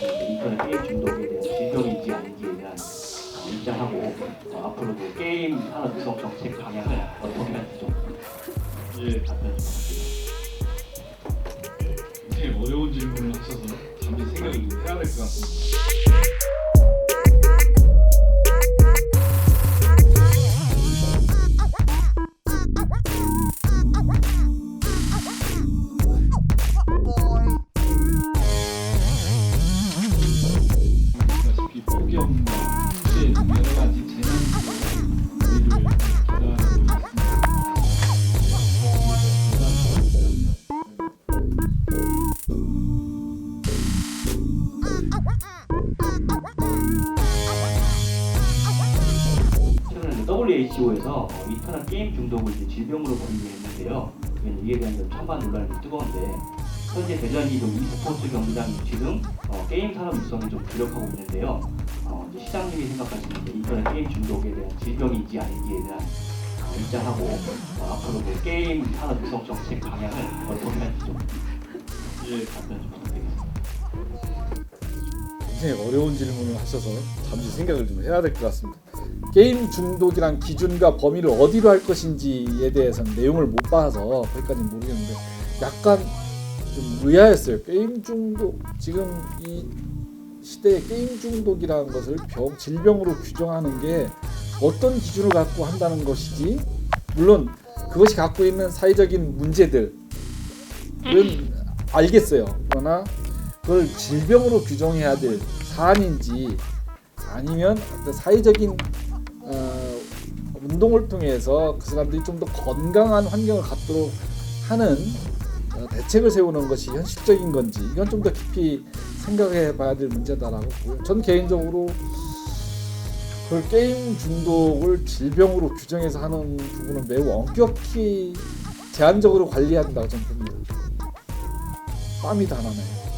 인터넷 게임 중독에 대한 질병인지 아닌지에 대한 어, 입장하고 어, 앞으로도 게임 산업 구성 정책 방향을 어떻게 할지 좀 예, 답변 좀 부탁드립니다. 굉장히 어려운 질문을 하셔서 잠시 생각을 좀 해야 될 것 같습니다. 있습니다. 최근에 WHO에서 인터넷 게임 중독을 이제 질병으로 분류했는데요. 이에 대한 좀 찬반 논란이 좀 뜨거운데 현재 대전이 좀 e스포츠 경기장 유치 등 어, 게임 산업 육성에 좀 주력하고 있는데요. 시장님이 생각하시는 인터넷 게임 중독에 대한 질병인지 아닌지에 대한 어, 입장하고 어, 앞으로도 게임 산업 육성 정책 방향을 어떻게 할지 좀 예, 답변 좀 부탁드리겠습니다. 굉장히 어려운 질문을 하셔서 잠시 생각을 좀 해야 될 것 같습니다. 게임 중독이란 기준과 범위를 어디로 할 것인지에 대해서는 내용을 못 봐서 거기까지는 모르겠는데 약간 좀 의아했어요. 게임 중독 지금 이 시대에 게임 중독이라는 것을 병 질병으로 규정하는 게 어떤 기준을 갖고 한다는 것이지 물론 그것이 갖고 있는 사회적인 문제들은 알겠어요. 그러나 그걸 질병으로 규정해야 될 사안인지 아니면 어떤 사회적인 어, 운동을 통해서 그 사람들이 좀 더 건강한 환경을 갖도록 하는 어, 대책을 세우는 것이 현실적인 건지 이건 좀 더 깊이 생각해 봐야 될 문제다라고 보고요. 전 개인적으로 그 게임 중독을 질병으로 규정해서 하는 부분은 매우 엄격히 제한적으로 관리해야 된다고 저는 봅니다. 땀이 다 나네요.